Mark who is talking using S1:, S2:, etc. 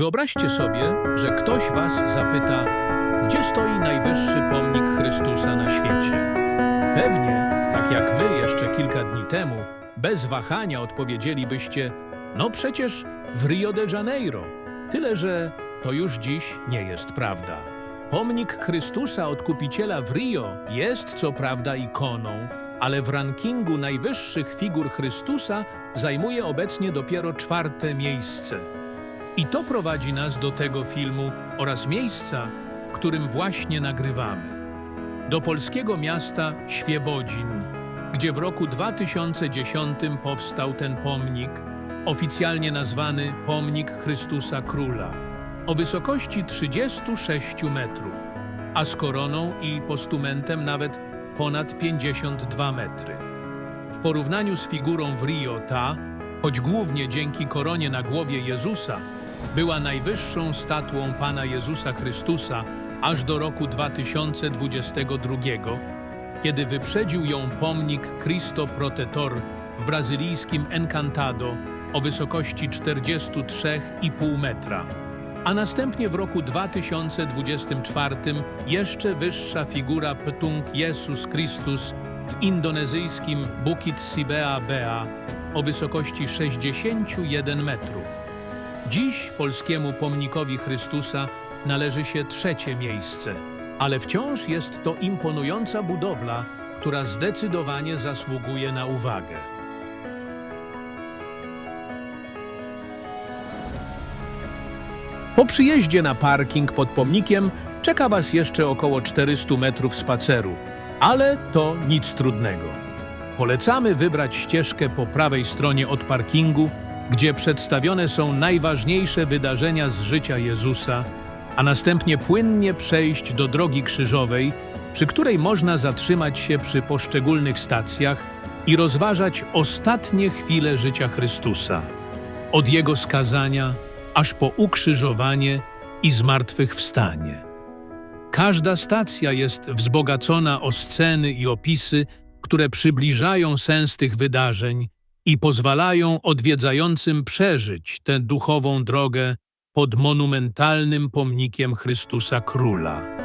S1: Wyobraźcie sobie, że ktoś was zapyta, gdzie stoi najwyższy pomnik Chrystusa na świecie. Pewnie, tak jak my jeszcze kilka dni temu, bez wahania odpowiedzielibyście, no przecież w Rio de Janeiro. Tyle, że to już dziś nie jest prawda. Pomnik Chrystusa Odkupiciela w Rio jest co prawda ikoną, ale w rankingu najwyższych figur Chrystusa zajmuje obecnie dopiero czwarte miejsce. I to prowadzi nas do tego filmu oraz miejsca, w którym właśnie nagrywamy. Do polskiego miasta Świebodzin, gdzie w roku 2010 powstał ten pomnik, oficjalnie nazwany Pomnik Chrystusa Króla, o wysokości 36 metrów, a z koroną i postumentem nawet ponad 52 metry. W porównaniu z figurą w Rio ta, choć głównie dzięki koronie na głowie Jezusa, była najwyższą statuą Pana Jezusa Chrystusa aż do roku 2022, kiedy wyprzedził ją pomnik Cristo Protetor w brazylijskim Encantado o wysokości 43,5 metra. A następnie w roku 2024 jeszcze wyższa figura Petung Jesus Christus w indonezyjskim Bukit Sibea Bea o wysokości 61 metrów. Dziś polskiemu pomnikowi Chrystusa należy się trzecie miejsce, ale wciąż jest to imponująca budowla, która zdecydowanie zasługuje na uwagę. Po przyjeździe na parking pod pomnikiem czeka Was jeszcze około 400 metrów spaceru, ale to nic trudnego. Polecamy wybrać ścieżkę po prawej stronie od parkingu, gdzie przedstawione są najważniejsze wydarzenia z życia Jezusa, a następnie płynnie przejść do drogi krzyżowej, przy której można zatrzymać się przy poszczególnych stacjach i rozważać ostatnie chwile życia Chrystusa. Od Jego skazania aż po ukrzyżowanie i zmartwychwstanie. Każda stacja jest wzbogacona o sceny i opisy, które przybliżają sens tych wydarzeń i pozwalają odwiedzającym przeżyć tę duchową drogę pod monumentalnym pomnikiem Chrystusa Króla.